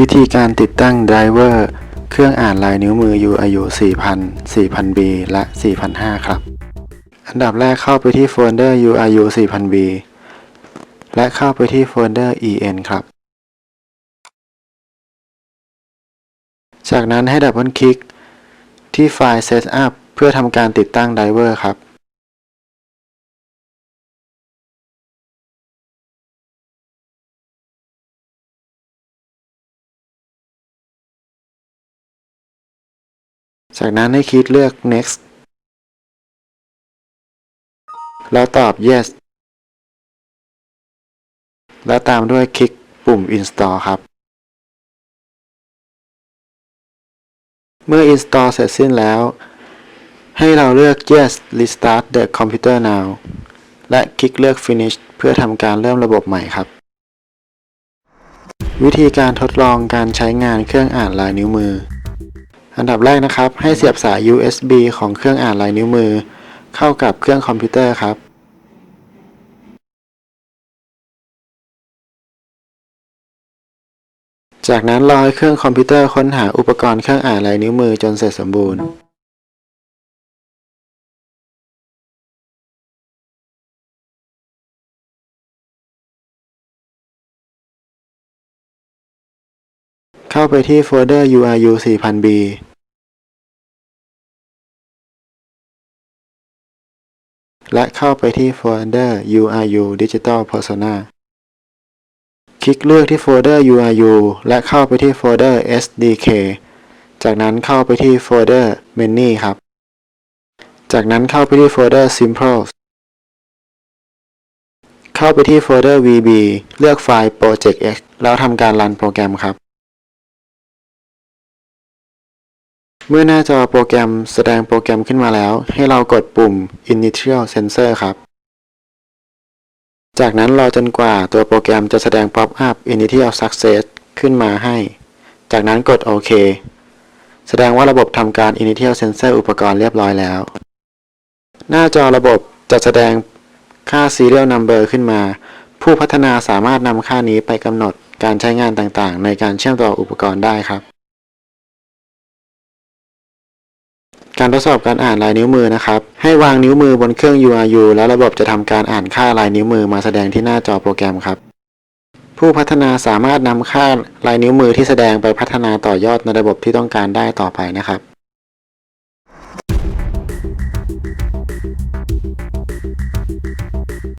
วิธีการติดตั้งไดรเวอร์เครื่องอ่านลายนิ้วมือ UIU 4000 4000B และ 4005 ครับ อันดับแรกเข้าไปที่โฟลเดอร์ UIU 4000B และเข้าไปที่โฟลเดอร์ EN ครับ จากนั้นให้ดับเบิลคลิกที่ไฟล์ Setup เพื่อทำการติดตั้งไดรเวอร์ครับ จากนั้นให้คลิกเลือก next แล้วตอบ yes แล้วตามด้วยคลิกปุ่ม install ครับ เมื่อ install เสร็จสิ้นแล้ว ให้เราเลือก yes restart the computer now และคลิกเลือก finish เพื่อทำการเริ่มระบบใหม่ครับ วิธีการทดลองการใช้งานเครื่องอ่านลายนิ้วมือ อันดับแรกนะครับ ให้เสียบสาย USB ของเครื่องอ่านลายนิ้วมือ เข้ากับเครื่องคอมพิวเตอร์ครับ จากนั้นรอให้เครื่องคอมพิวเตอร์ค้นหาอุปกรณ์เครื่องอ่านลายนิ้วมือจนเสร็จสมบูรณ์ เข้าไปที่โฟลเดอร์ URU 4000B และเข้าไปที่โฟลเดอร์ URU Digital Persona คลิกเลือกที่โฟลเดอร์ URU และเข้าไปที่โฟลเดอร์ SDK จากนั้นเข้าไปที่โฟลเดอร์ Many ครับ จากนั้นเข้าไปที่โฟลเดอร์ Simple เข้าไปที่โฟลเดอร์ VB เลือกไฟล์ Project X แล้วทำการรันโปรแกรมครับ เมื่อหน้าจอโปรแกรมแสดงโปรแกรมขึ้นมาแล้ว ให้เรากดปุ่ม Initial Sensor ครับ จากนั้นรอจนกว่าตัวโปรแกรมจะแสดง Pop up Initial Success ขึ้นมาให้ จากนั้นกดโอเคแสดงว่าระบบทำการ Initial Sensor อุปกรณ์เรียบร้อยแล้ว หน้าจอระบบจะแสดงค่า Serial Number ขึ้นมา ผู้พัฒนาสามารถนำค่านี้ไปกำหนดการใช้งานต่างๆ ในการเชื่อมต่ออุปกรณ์ได้ครับ การทดสอบการอ่านลายนิ้วมือนะครับ ให้วางนิ้วมือบนเครื่อง URU แล้วระบบจะทำการอ่านค่าลายนิ้วมือมาแสดงที่หน้าจอโปรแกรมครับ ผู้พัฒนาสามารถนำค่าลายนิ้วมือที่แสดงไปพัฒนาต่อยอดในระบบที่ต้องการได้ต่อไปนะครับ